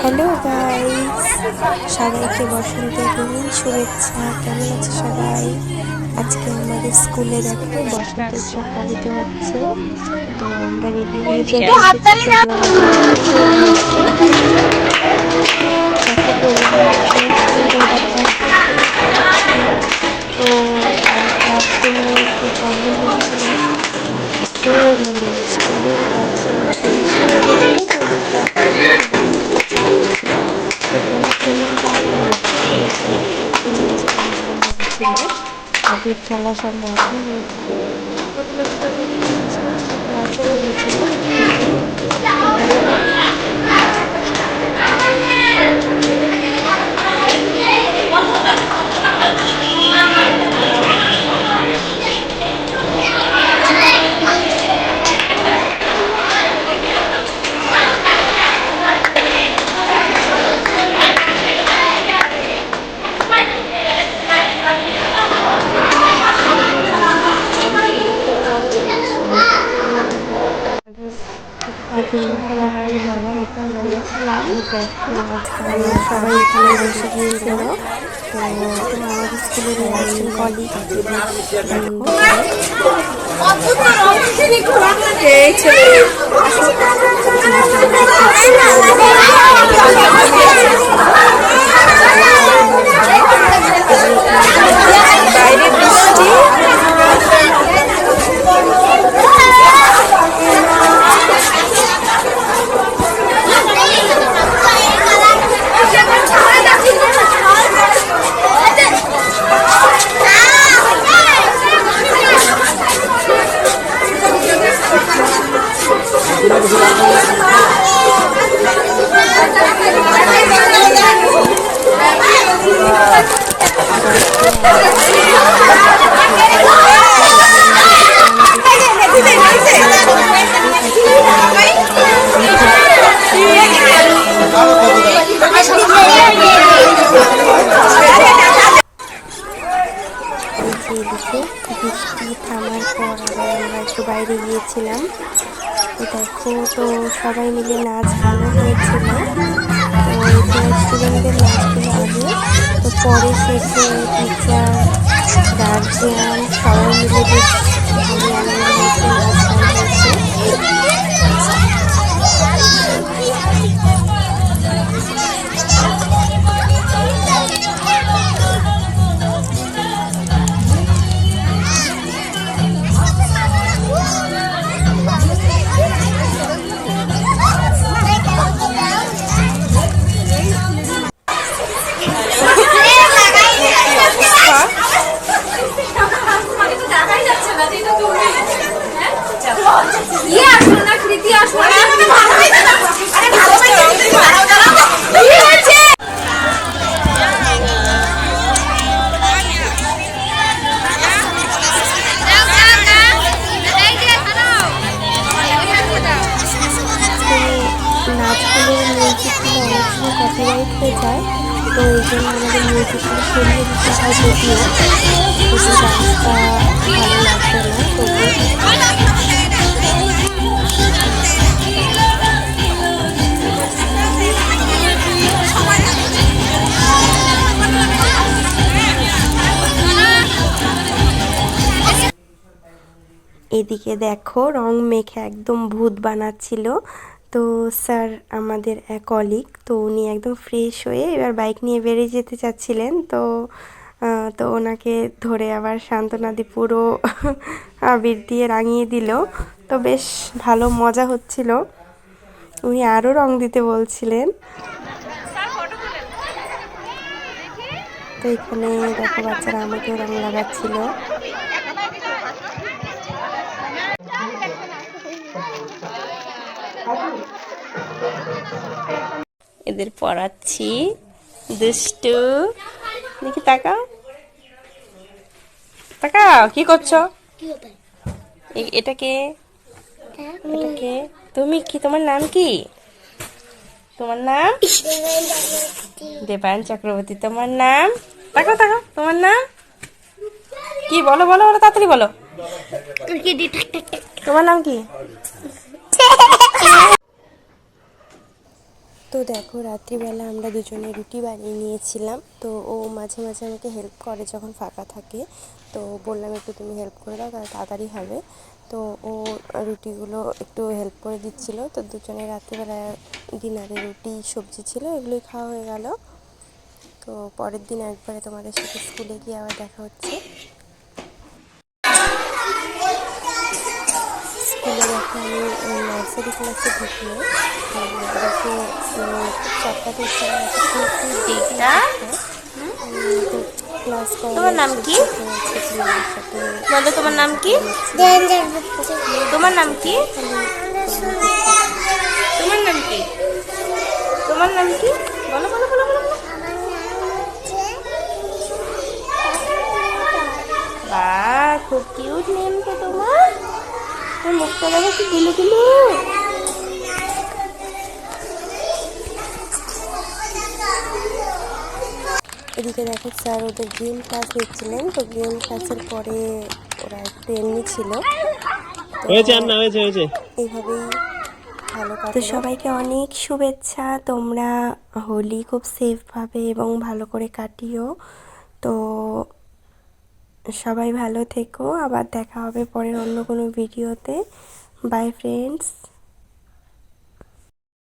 Hello guys সবাইকে বসন্তের রঙিন শুভেচ্ছা। কেমন আছে সবাই? আজকে আমাদের স্কুলে দেখো বসন্তের চা দিতে হচ্ছে। তো আমরা রেডি হয়ে চলে তো lebih salah sama aku ya. lebih lebih lebih lebih lebih lebih lebih lebih lebih ক্লাসে হয়েছিল সবাই এখানে বসে কলিগ বাইরে বৃষ্টি এই যে এদিকে বৃষ্টি থামার পর বাইরে গিয়েছিলাম দেখো তো সবাই মিলে নাচ ভালো হয়েছিল স্টুডেন্টদের নাচগুলো আগে তো পরে শেষে টিচার গার্জিয়ান সবাই মিলে বেশ ভালো তো মিউজিকগুলো অনেক সময় কপিরাইট হয়ে যায়, তো এই জন্য আমাদের মিউজিকগুলো সরিয়ে দিতে হয় যদিও ভালো লাগবে না এদিকে দেখো রং মেখে একদম ভূত বানাচ্ছিল। তো স্যার আমাদের এক কলিগ তো উনি একদম ফ্রেশ হয়ে এবার বাইক নিয়ে বেরিয়ে যেতে চাচ্ছিলেন। তো তো ওনাকে ধরে আবার সান্ত্বনা দিয়ে পুরো আবির দিয়ে রাঙিয়ে দিল। তো বেশ ভালো মজা হচ্ছিল। উনি আরও রং দিতে বলছিলেন। তো এখানে দেখো বাচ্চারা আমাকেও রং লাগাচ্ছিল। এদের পড়াচ্ছি। দুষ্টু। দেখি তাকাও। তাকাও কি করছ? এ- এটা কে? তুমি কি তোমার নাম কি? তোমার নাম? দেবায়ন চক্রবর্তী তোমার নাম? তাকাও তাকাও তোমার নাম? কি বলো বলো বলো তাড়াতাড়ি বলো। তোমার নাম কি? তো দেখো, রাত্রিবেলা আমরা দুজনে রুটি বানিয়ে নিয়েছিলাম। তো ও মাঝে মাঝে আমাকে হেল্প করে যখন ফাঁকা থাকে। তো বললাম, একটু তুমি হেল্প করে দাও, তাহলে তাড়াতাড়ি হবে। তো ও রুটিগুলো একটু হেল্প করে দিচ্ছিল। তো দুজনে রাত্রিবেলা ডিনারে রুটি, সবজি ছিল, এগুলোই খাওয়া হয়ে গেল। তো পরের দিন একবারে তোমাদের সাথে স্কুলে গিয়ে আবার দেখা হচ্ছে। স্কুলে আমি নার্সারি ক্লাসে ঢুকলো তো তোমার নাম কি? বলো, তোমার নাম কি? তোমার নাম কি? তোমার নাম কি? তোমার নাম কি? বলো বলো বলো বলো। বাহ খুব কিউট নেম তো তোমার। তোর মুখটা দেখো কি গুলু গুলু। এদিকে দেখো স্যার ওদের গেম ক্লাস দিচ্ছিলেন তো গেম ক্লাসের পরে ওরা একটু এমনি ছিল। হয়েছে হয়েছে হয়েছে। এইভাবেই তো সবাইকে অনেক শুভেচ্ছা। তোমরা হোলি খুব সেফভাবে এবং ভালো করে কাটিও। তো সবাই ভালো থেকো। আবার দেখা হবে পরের অন্য কোনো ভিডিওতে বাই ফ্রেন্ডস